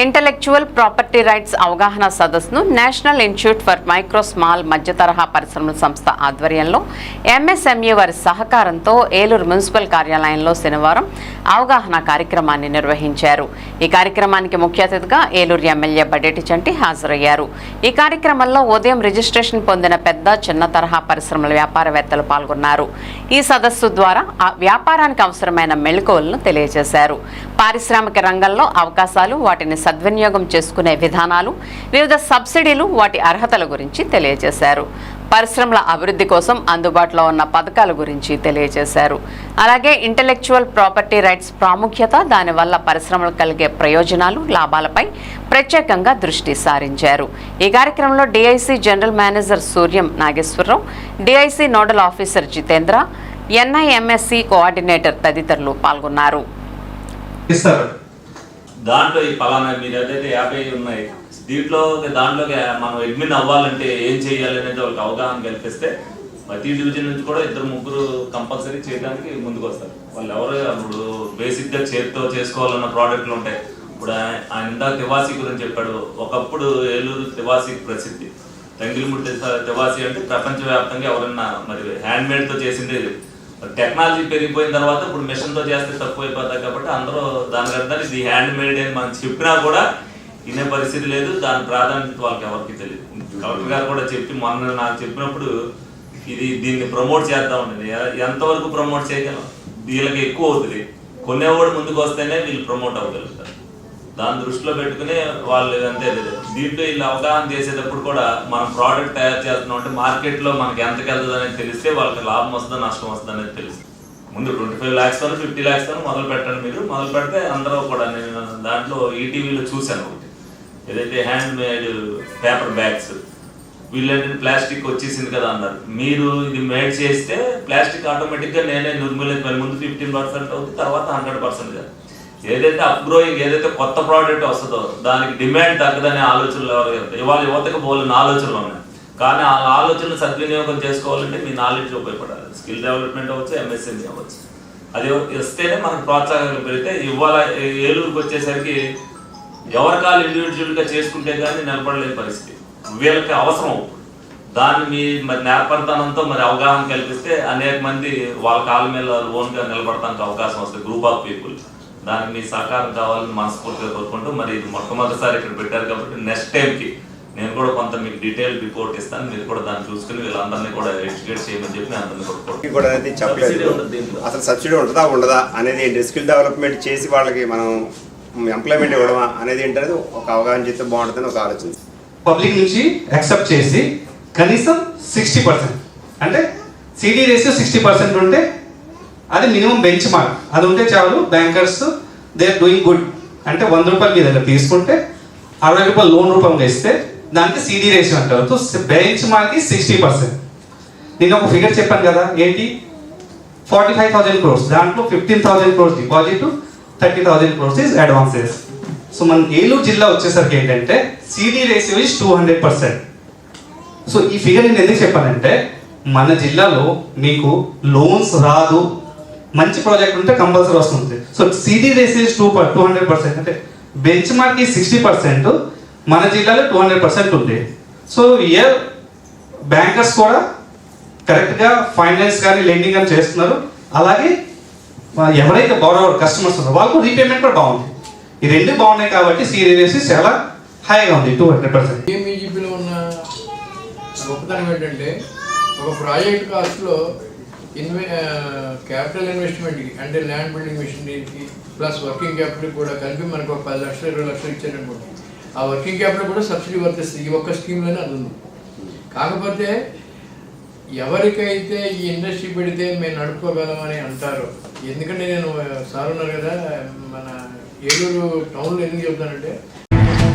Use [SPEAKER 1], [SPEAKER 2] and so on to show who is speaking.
[SPEAKER 1] Intellectual property rights అవగాహన సదస్సును national institute for micro small మధ్య తరహా పరిశ్రమల సంస్థ ఆధ్వర్యంలో ఎంఎస్ఎంఈ వారి సహకారంతో ఏలూరు మున్సిపల్ కార్యాలయంలో శనివారం అవగాహన కార్యక్రమాన్ని నిర్వహించారు. ఈ కార్యక్రమానికి ముఖ్య అతిథిగా ఏలూరు ఎమ్మెల్యే బడేటి చంటి హాజరయ్యారు. ఈ కార్యక్రమంలో ఉదయం రిజిస్ట్రేషన్ పొందిన పెద్ద చిన్న తరహా పరిశ్రమల వ్యాపారవేత్తలు పాల్గొన్నారు. ఈ సదస్సు ద్వారా ఆ వ్యాపారానికి అవసరమైన మెళుకువలను తెలియజేశారు. పారిశ్రామిక రంగంలో అవకాశాలు వాటిని సద్వినియోగం చేసుకునే విధానాలు వివిధ సబ్సిడీలు వాటి అర్హతల గురించి తెలియజేశారు. పరిశ్రమల అభివృద్ధి కోసం అందుబాటులో ఉన్న పథకాల గురించి తెలియజేశారు. అలాగే ఇంటలెక్చువల్ ప్రాపర్టీ రైట్స్ ప్రాముఖ్యత దానివల్ల పరిశ్రమలు కలిగే ప్రయోజనాలు లాభాలపై ప్రత్యేకంగా దృష్టి సారించారు. ఈ కార్యక్రమంలో DIC general manager Suryam Nageswararao DIC nodal officer Jitendra NIMSC coordinator తదితరులు పాల్గొన్నారు.
[SPEAKER 2] దాంట్లో ఈ పలానా మీరు ఏదైతే యాభై ఉన్నాయి దీంట్లో దాంట్లోకి మనం అడ్మిన్ అవ్వాలంటే ఏం చేయాలి అనేది వాళ్ళకి అవగాహన కల్పిస్తే ప్రతి డివిజన్ నుంచి కూడా ఇద్దరు ముగ్గురు కంపల్సరీ చేయడానికి ముందుకు వస్తారు. వాళ్ళు ఎవరు ఇప్పుడు బేసిక్గా చేతితో చేసుకోవాలన్న ప్రోడక్ట్లు ఉంటాయి. ఇప్పుడు ఆయన- ఇందాక తివాసి గురించి చెప్పాడు. ఒకప్పుడు ఏలూరు తివాసి ప్రసిద్ధి. తంగిలిముడి తివాసి అంటే ప్రపంచవ్యాప్తంగా ఎవరన్నా మరి హ్యాండ్మేడ్తో చేసిందే టెక్నాలజీ పెరిగిపోయిన తర్వాత ఇప్పుడు మిషన్తో చేస్తే తక్కువ అయిపోతాయి కాబట్టి అందరూ దాని అర్థం ఇది హ్యాండ్ మేడ్ అని మనం చెప్పినా కూడా వినే పరిస్థితి లేదు. దాని ప్రాధాన్యత వాళ్ళకి ఎవరికి తెలియదు. కలెక్టర్ గారు కూడా చెప్పి మొన్న నాకు చెప్పినప్పుడు ఇది దీన్ని ప్రమోట్ చేద్దామండి ఉండేది ఎంతవరకు ప్రమోట్ చేయగలం? వీళ్ళకి ఎక్కువ అవుతుంది. కొనేవాడు ముందుకు వస్తేనే వీళ్ళు ప్రమోట్ అవ్వగలుగుతారు. దాని దృష్టిలో పెట్టుకుని వాళ్ళు అంతే లేదు. దీంట్లో వీళ్ళు అవగాహన చేసేటప్పుడు కూడా మనం ప్రోడక్ట్ తయారు చేస్తున్నాం అంటే మార్కెట్లో మనకి ఎంతకి వెళ్తుంది అనేది తెలిస్తే వాళ్ళకి లాభం వస్తుందా నష్టం వస్తుందా అనేది తెలుస్తుంది ముందు ట్వంటీ ఫైవ్ ల్యాక్స్తో ఫిఫ్టీ ల్యాక్స్తో మొదలు పెట్టండి మీరు. మొదలు పెడితే అందరూ కూడా నేను దాంట్లో ఈటీవీలో చూశాను ఒకటి. ఏదైతే హ్యాండ్ మేడ్ పేపర్ బ్యాగ్స్ వీళ్ళంటే ప్లాస్టిక్ వచ్చేసింది కదా అన్నారు. మీరు ఇది మేడ్ చేస్తే ప్లాస్టిక్ ఆటోమేటిక్గా నేనే నేనే నిర్మూలించాలి ముందు ఫిఫ్టీన్ పర్సెంట్ అవుతుంది తర్వాత హండ్రెడ్ పర్సెంట్ ఏదైతే అప్ గ్రోయింగ్ ఏదైతే కొత్త ప్రోడక్ట్ వస్తుందో దానికి డిమాండ్ తగ్గదనే ఆలోచనలు ఎవరు ఇవాళ యువతకు బోలిన ఆలోచనలు ఉన్నాయి. కానీ ఆ ఆలోచనలు సద్వినియోగం చేసుకోవాలంటే మీ నాలెడ్జ్ ఉపయోగపడాలి. స్కిల్ డెవలప్మెంట్ అవ్వచ్చు ఎంఎస్ఎంఈ అవ్వచ్చు. అది ఇస్తేనే మనకు ప్రోత్సాహం పెరిగితే ఇవాళ ఏలూరుకి వచ్చేసరికి ఎవరికాలు ఇండివిజువల్ ఇండివిజువల్గా చేసుకుంటే కానీ నిలబడలేని పరిస్థితి. వీళ్ళకి అవసరం. దాన్ని మీ మరి నేర్పడతనంతో మరి అవగాహన కల్పిస్తే అనేక మంది వాళ్ళ కాళ్ళ మీద లోన్గా నిలబడటానికి అవకాశం వస్తుంది. గ్రూప్ ఆఫ్ పీపుల్ దానికి మీ సహకారం కావాలని మనస్ఫూర్తిగా కోరుకుంటూ మరి ఇది మొట్టమొదటిసారి ఇక్కడ పెట్టారు కాబట్టి నెక్స్ట్ టైంకి నేను కూడా కొంత మీకు డీటెయిల్ రిపోర్ట్ ఇస్తాను. మీరు కూడా దాన్ని చూసుకుని వీళ్ళందరినీ కూడా ఎడ్యుకేట్ చేయమని చెప్పి అందరినీ కూడా
[SPEAKER 3] చెప్పలేదు. అసలు సబ్సిడీ ఉంటుందా ఉండదా అనేది స్కిల్ డెవలప్మెంట్ చేసి వాళ్ళకి మనం ఎంప్లాయ్మెంట్ ఇవ్వడమా అనేది ఏంటనేది ఒక అవగాహన చేస్తే బాగుంటుందని ఒక ఆలోచన.
[SPEAKER 4] పబ్లిక్ నుంచి యాక్సెప్ట్ చేసి కనీసం సిక్స్టీ పర్సెంట్ అంటే సిడీ రేషియో సిక్స్టీ పర్సెంట్ ఉంటే అది మినిమం బెంచ్ మార్క్ అది ఉంటే చాలు bankers they are doing good అంటే వంద రూపాయలు మీ దగ్గర తీసుకుంటే అరవై రూపాయలు లోన్ రూపంలో ఇస్తే దానికి సీడీ రేషియో అంటారు. So benchmark sixty percent నేను ఒక ఫిగర్ చెప్పాను కదా ఏంటి? ఫార్టీ ఫైవ్ థౌసండ్ క్రోర్స్ దాంట్లో fifteen thousand crores deposit thirty thousand crores is advances so మన ఏలూరు జిల్లా వచ్చేసరికి ఏంటంటే CD ratio is two hundred percent so ఈ ఫిగర్ నేను ఎందుకు చెప్పానంటే మన జిల్లాలో మీకు లోన్స్ రాదు. మంచి ప్రాజెక్ట్ ఉంటే కంపల్సరీ వస్తుంది. So CD ratios two two hundred percent అంటే బెంచ్ మార్క్ సిక్స్టీ పర్సెంట్ మన జిల్లాలో టూ హండ్రెడ్ పర్సెంట్ ఉంది. సో ఇయర్ బ్యాంకర్స్ కూడా కరెక్ట్గా ఫైనాన్స్ కానీ లెండింగ్ కానీ చేస్తున్నారు. అలాగే ఎవరైతే బోరవర్ కస్టమర్స్ ఉన్నారో వాళ్ళకు రీపేమెంట్ కూడా బాగుంది. ఈ రెండు బాగున్నాయి కాబట్టి సీరియస్ చాలా హైగా ఉంది టూ హండ్రెడ్ పర్సెంట్
[SPEAKER 5] ఏమీజీపీలో ఉన్న గొప్పతనం ఏంటంటే ఒక ప్రాజెక్ట్ కాస్ట్లో ఇన్వె క్యాపిటల్ ఇన్వెస్ట్మెంట్కి అంటే ల్యాండ్ బిల్డింగ్ మిషనరీకి ప్లస్ వర్కింగ్ క్యాపిటల్ కూడా కలిపి మనకు ఒక పది లక్షలు ఇరవై లక్షలు ఇచ్చారనుకోండి ఆ వర్కింగ్ క్యాపిటల్ కూడా సబ్సిడీ వర్తిస్తుంది. ఈ ఒక్క స్కీమ్లోనే అది ఉంది. కాకపోతే ఎవరికైతే ఈ ఇండస్ట్రీ పెడితే మేము నడుపుకోగలమని అంటారు ఎందుకంటే నేను సార్ ఉన్నారు కదా మన ఏలూరు టౌన్లో ఎందుకు చెప్తానంటే